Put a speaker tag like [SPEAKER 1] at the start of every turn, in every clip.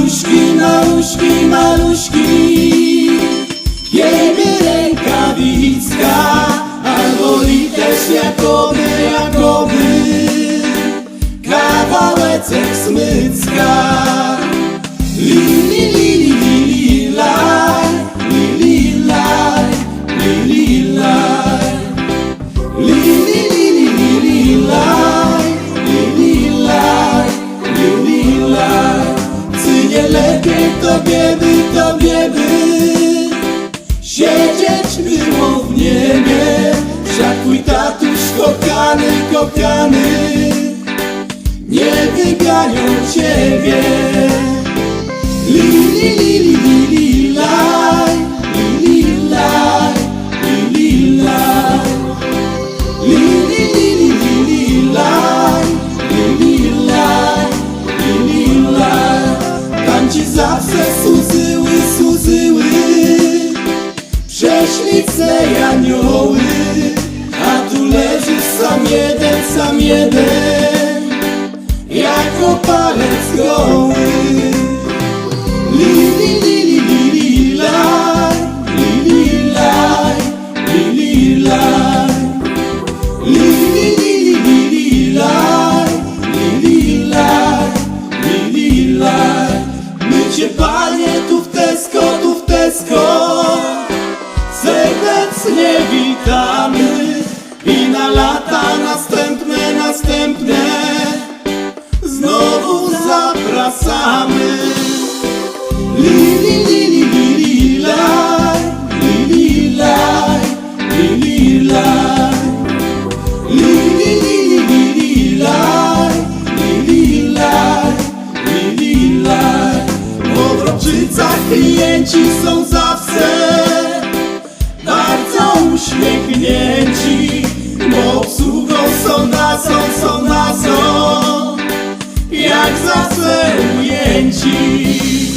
[SPEAKER 1] maluśki, maluśki Kiedy rękawicka Albo i też jakoby, jakoby Kawałeczek smycka Li, li, li, li, li, li, laj Li, li, laj Li, li, laj Li, li, li, li, li, li, laj Lepiej tobie by, tobie by Siedzieć było w niebie Wszak twój tatuś kochany, kochany. Nie wyganią ciebie. Li, li, li, li, li, li, zawsze służyły, służyły Prześliczne anioły. A tu leżysz sam jeden, sam jeden Jako palec goły. Li, li, li, li, li, li, laj Li, li, laj Li, li, laj Tesco Serdecznie witamy i na lata następne, następne Znowu zapraszamy Wroczycach klienci są zawsze bardzo uśmiechnięci, bo obsługą są na są, są na są, jak zawsze ujęci.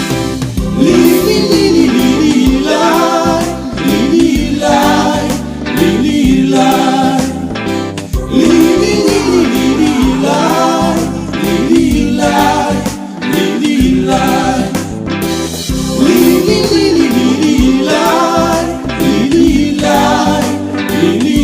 [SPEAKER 1] Li,